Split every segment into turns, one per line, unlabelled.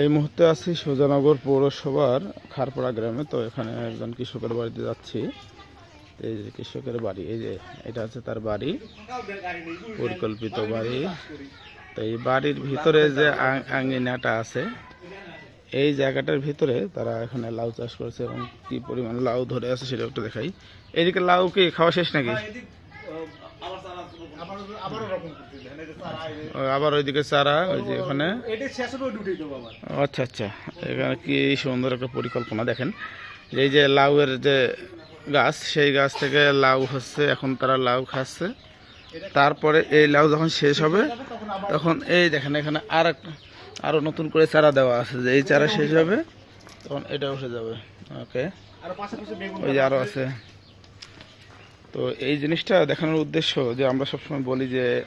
এই মুহূর্তে আছি সোজানগর পৌরসভার খারপাড়া গ্রামে। তো এখানে একজন কৃষকের বাড়িতে যাচ্ছি। এই যে কৃষকের বাড়ি, এই যে এটা হচ্ছে তার বাড়ি, পরিকল্পিত বাড়ি। তো এই বাড়ির ভিতরে যে আঙ্গিনাটা আছে, এই জায়গাটার ভিতরে তারা এখানে লাউ চাষ করেছে এবং কি পরিমাণ লাউ ধরে আছে সেটা একটু দেখাই। এইদিকে লাউ কি খাওয়া শেষ নাকি? আবার ওইদিকে চারা ওই যে এখানে। আচ্ছা আচ্ছা। এখানে কি সুন্দর একটা পরিকল্পনা দেখেন। এই যে লাউয়ের যে গাছ সেই গাছ থেকে লাউ হচ্ছে এখন তারা লাউ খাচ্ছে। তারপরে এই লাউ যখন শেষ হবে
তখন
এই দেখেন এখানে আর আরও নতুন করে চারা দেওয়া আছে। যে এই চারা শেষ হবে তখন এটা উঠে যাবে। ওকে। ওই যে আরও আছে। তো এই জিনিসটা দেখানোর উদ্দেশ্য যে আমরা সবসময় বলি যে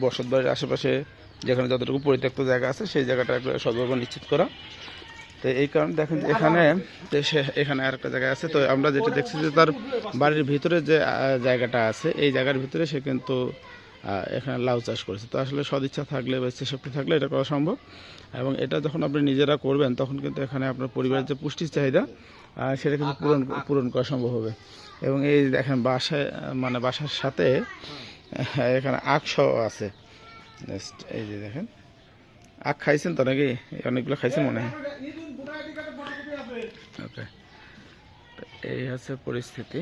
বসত বাড়ির আশেপাশে যেখানে যতটুকু পরিত্যক্ত জায়গা আছে, সেই জায়গাটা সদ্ভাবে নিশ্চিত করা। তো এই কারণে দেখেন এখানে সে- এখানে আরেকটা জায়গা আছে। তো আমরা যেটা দেখছি যে তার বাড়ির ভিতরে যে জায়গাটা আছে, এই জায়গার ভিতরে সে কিন্তু এখানে লাউ চাষ করেছে। তো আসলে সদিচ্ছা থাকলে বা ইচ্ছা শক্তি থাকলে এটা করা সম্ভব। এবং এটা যখন আপনি নিজেরা করবেন তখন কিন্তু এখানে আপনার পরিবারের যে পুষ্টির চাহিদা সেটা কিন্তু পূরণ পূরণ করা সম্ভব হবে। এবং এই দেখেন বাসায় মানে বাসার সাথে এখানে আখ সহ আছে। Just এই যে দেখেন। আখ খাইছেন তো নাকি? অনেকগুলো খাইছেন মনে হয়। ওকে এই হচ্ছে পরিস্থিতি।